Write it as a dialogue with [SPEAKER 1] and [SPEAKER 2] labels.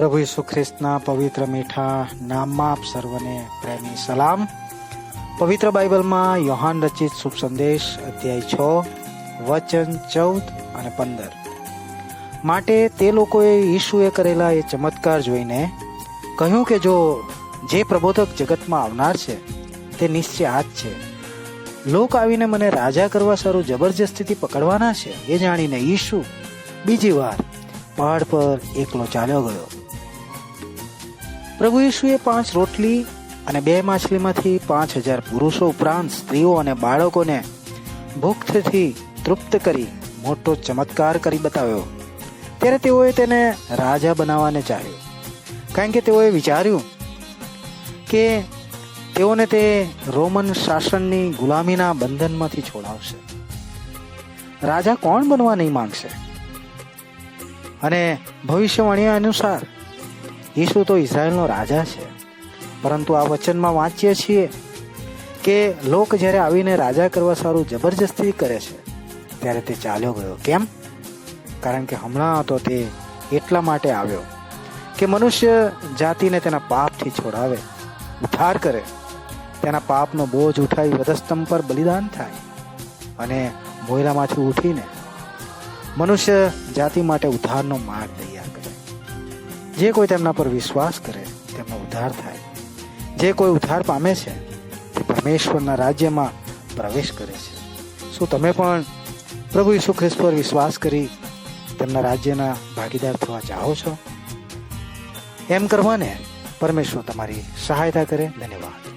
[SPEAKER 1] પ્રભુ ઈસુ ખ્રિસ્તના પવિત્ર મીઠા નામમાં આપ સર્વને પ્રેમી સલામ. પવિત્ર બાઇબલમાં યોહાન રચિત શુભ સંદેશ અધ્યાય છ, વચન ચૌદ અને પંદર. માટે તે લોકોએ ઈશુએ કરેલા એ ચમત્કાર જોઈને કહ્યું કે જો જે પ્રબોધક જગતમાં આવનાર છે, તે નિશ્ચય આ જ છે. લોક આવીને મને રાજા કરવા સારું જબરજસ્તીથી પકડવાના છે, એ જાણીને ઈશુ બીજી વાર પહાડ પર એકલો ચાલ્યો ગયો. પ્રભુ ઈશુએ પાંચ રોટલી અને બે માછલીમાંથી પાંચ હજાર પુરુષો ઉપરાંત સ્ત્રીઓ અને બાળકોને ભૂખથી તૃપ્ત કરી મોટો ચમત્કાર કરી બતાવ્યો. ત્યારે તેઓએ તેને રાજા બનાવવાને ચાહ્યો. કારણ કે તેઓએ વિચાર્યું કે તેઓને તે રોમન શાસનની ગુલામીના બંધનમાંથી છોડાવશે. રાજા કોણ બનવા નહીં માંગશે? અને ભવિષ્યવાણી અનુસાર ઈસુ તો ઇઝરાયલનો રાજા છે. પરંતુ આ વચનમાં વાંચીએ છીએ કે લોક જ્યારે આવીને રાજા કરવા સારું જબરજસ્તી કરે છે, ત્યારે તે ચાલ્યો ગયો. કેમ? કારણ કે હમણાં તો તે એટલા માટે આવ્યો કે મનુષ્ય જાતિને તેના પાપથી છોડાવે, ઉદ્ધાર કરે. તેના પાપનો બોજ ઉઠાવી વધસ્તંભ પર બલિદાન થાય અને મોયરામાંથી ઉઠીને મનુષ્ય જાતિ માટે ઉદ્ધારનો માર્ગ તૈયાર કરે. જે કોઈ તેમના પર વિશ્વાસ કરે, તેમનો ઉદ્ધાર થાય. જે કોઈ ઉદ્ધાર પામે છે, તે પરમેશ્વરના રાજ્યમાં પ્રવેશ કરે છે. શું તમે પણ પ્રભુ ઈસુ ખ્રિસ્ત પર વિશ્વાસ કરી તેમના રાજ્યના ભાગીદાર થવા ચાહો છો? એમ કરવાને પરમેશ્વર તમારી સહાયતા કરે. ધન્યવાદ.